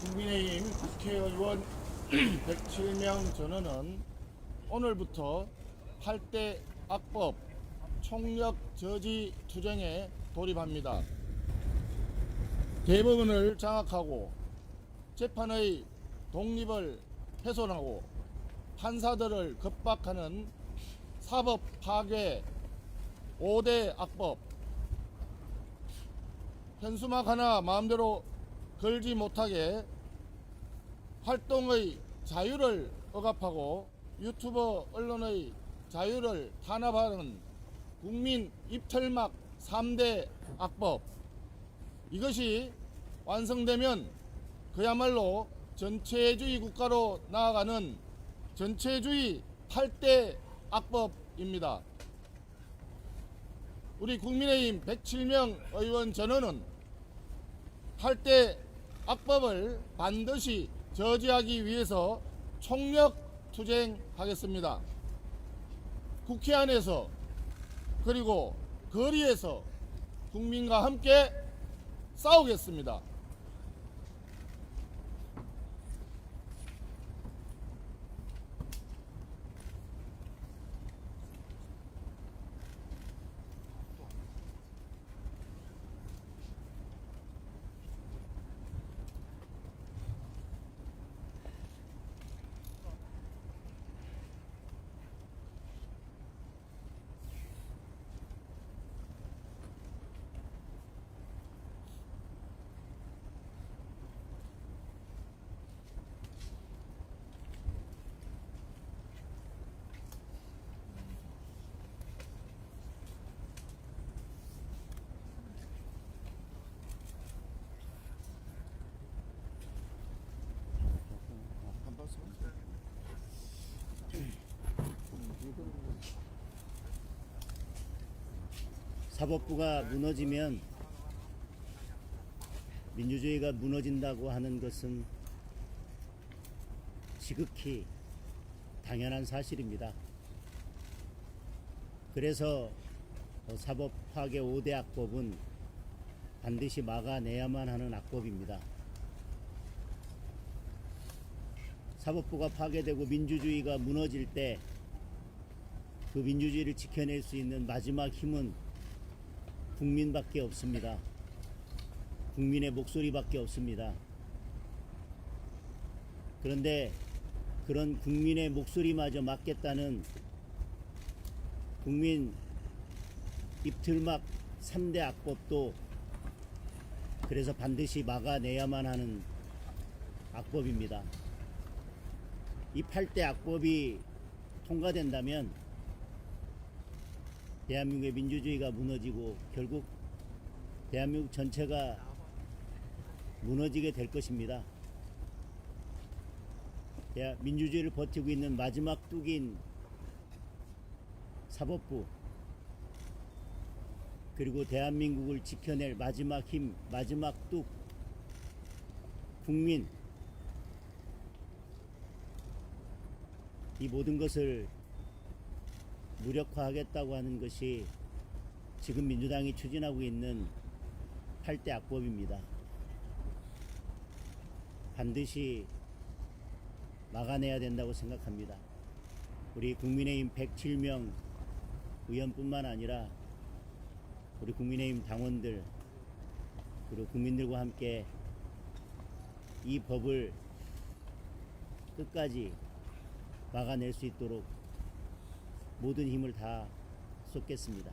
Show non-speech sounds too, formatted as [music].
국민의힘 국회의원 [clears throat] 107명 전원은 오늘부터 8대 악법 총력 저지 투쟁에 돌입합니다. 대법원을 장악하고 재판의 독립을 훼손하고 판사들을 겁박하는 사법 파괴 5대 악법 현수막 하나 마음대로 걸지 못하게 활동의 자유를 억압하고 유튜버 언론의 자유를 탄압하는 국민 입틀막 3대 악법 이것이 완성되면 그야말로 전체주의 국가로 나아가는 전체주의 8대 악법입니다. 우리 국민의힘 107명 의원 전원은 8대 악법을 반드시 저지하기 위해서 총력 투쟁하겠습니다. 국회 안에서 그리고 거리에서 국민과 함께 싸우겠습니다. 사법부가 무너지면 민주주의가 무너진다고 하는 것은 지극히 당연한 사실입니다. 그래서 사법 파괴 5대 악법은 반드시 막아내야만 하는 악법입니다. 사법부가 파괴되고 민주주의가 무너질 때 그 민주주의를 지켜낼 수 있는 마지막 힘은 국민밖에 없습니다. 국민의 목소리밖에 없습니다. 그런데 그런 국민의 목소리마저 막겠다는 국민 입틀막 3대 악법도 그래서 반드시 막아내야만 하는 악법입니다. 이 8대 악법이 통과된다면 대한민국의 민주주의가 무너지고 결국 대한민국 전체가 무너지게 될 것입니다. 민주주의를 버티고 있는 마지막 뚝인 사법부 그리고 대한민국을 지켜낼 마지막 힘, 마지막 뚝 국민 이 모든 것을 무력화하겠다고 하는 것이 지금 민주당이 추진하고 있는 8대 악법입니다. 반드시 막아내야 된다고 생각합니다. 우리 국민의힘 107명 의원뿐만 아니라 우리 국민의힘 당원들 그리고 국민들과 함께 이 법을 끝까지 막아낼 수 있도록 모든 힘을 다 쏟겠습니다.